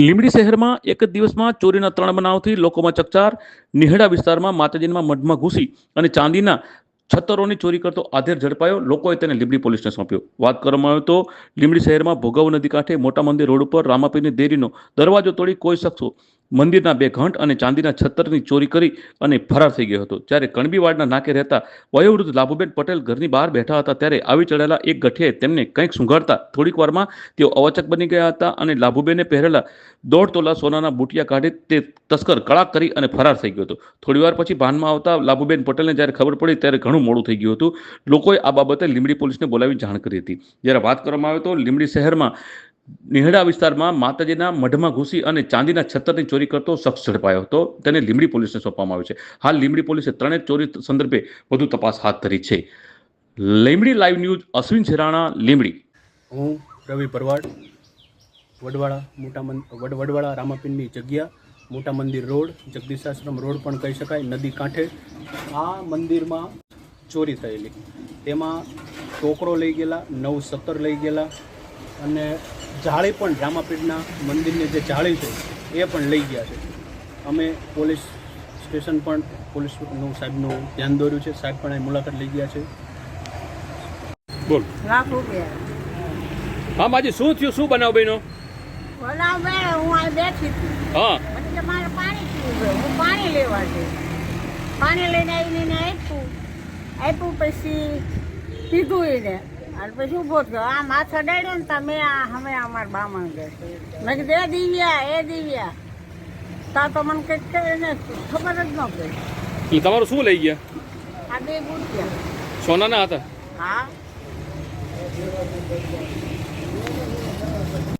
લીંબડી શહેરમાં એક જ દિવસમાં ચોરીના ત્રણ બનાવથી લોકોમાં ચકચાર, નિહડા વિસ્તારમાં માતાજીના મઢમાં ઘૂસી અને ચાંદીના છત્તરોની ચોરી કરતો આધેર ઝડપાયો. લોકોએ તેને લીંબડી પોલીસને સોંપ્યો. વાત કરવામાં આવે તો લીંબડી શહેરમાં ભોગાવ નદી કાંઠે મોટા મંદિર રોડ ઉપર રામાપીરની દેરીનો દરવાજો તોડી કોઈ શખ્સો મંદિરના બે ઘંટ અને ચાંદીના છત્તરની ચોરી કરી અને ફરાર થઈ ગયો હતો. જ્યારે કણબીવાડના નાકે રહેતા વયોવૃદ્ધ લાભુબેન પટેલ ઘરની બહાર બેઠા હતા ત્યારે આવી ચડેલા એક ગઠિયાએ તેમને કંઈક સુંઘાડતા થોડીક વારમાં તેઓ અવાચક બની ગયા હતા અને લાભુબેને પહેરેલા દોઢ તોલા સોનાના બુટિયા કાઢી તે તસ્કર કળાક કરી અને ફરાર થઈ ગયો હતો. થોડી વાર પછી ભાનમાં આવતા લાભુબેન પટેલને જ્યારે ખબર પડી ત્યારે ઘણું મોડું થઈ ગયું હતું. લોકોએ આ બાબતે લીમડી પોલીસને બોલાવી જાણ કરી હતી. જ્યારે વાત કરવામાં આવે તો લીમડી શહેરમાં નિહડા વિસ્તારમાં માતાજીના મઢમાં ઘૂસી અને ચાંદીના છત્તરની ચોરી કરતો શખ્સ ઝડપાયો હતો. તેને લીંબડી પોલીસને સોંપવામાં આવ્યો છે. હાલ લીંબડી પોલીસે ત્રણેય ચોરી સંદર્ભે વધુ તપાસ હાથ ધરી છે. Limbdi live news, Ashwin Chherana Limbdi. હું રવિ ભરવાડ વડવાળા મોટા મંદ વડ વડવાળા રામાપીરની જગ્યા, મોટા મંદિર રોડ, જગદીશાશ્રમ રોડ પણ કહી શકાય, નદી કાંઠે આ મંદિરમાં ચોરી થયેલી. તેમાં ટોકરો લઈ ગયેલા, નવ સત્તર લઈ ગયેલા અને જાળી પણ રામાપીઠના મંદિરની જે જાળી છે એ પણ લઈ ગયા છે. અમે પોલીસ સ્ટેશન પણ પોલીસનું સાહેબનું ધ્યાન દોર્યું છે. સાહેબ પણ મુલાકાત લઈ ગયા છે. બોલ. લાખ રૂપિયા. હા માજી શું થયું? શું બનાવ બહેનો ઓલા બે હું આ બેઠી હતી હા. મને મારે પાણી પીવું હું પાણી લેવા છે. પાણી લઈને આવીને આપ્યું. આપ્યું પછી પીધું એને. અને પછી ઊભો થયો. આમ હાથ અડાડ્યો ને તા મેં આ અમે અમારા બામણ ગયા મેં કીધું એ દિવ્યા એ દિવ્યા. તા તો મને કંઈક કે એને ખબર જ ન પડી. તમારું શું લઈ ગયા? આ બે બુટિયા. સોનાના હતા? હા.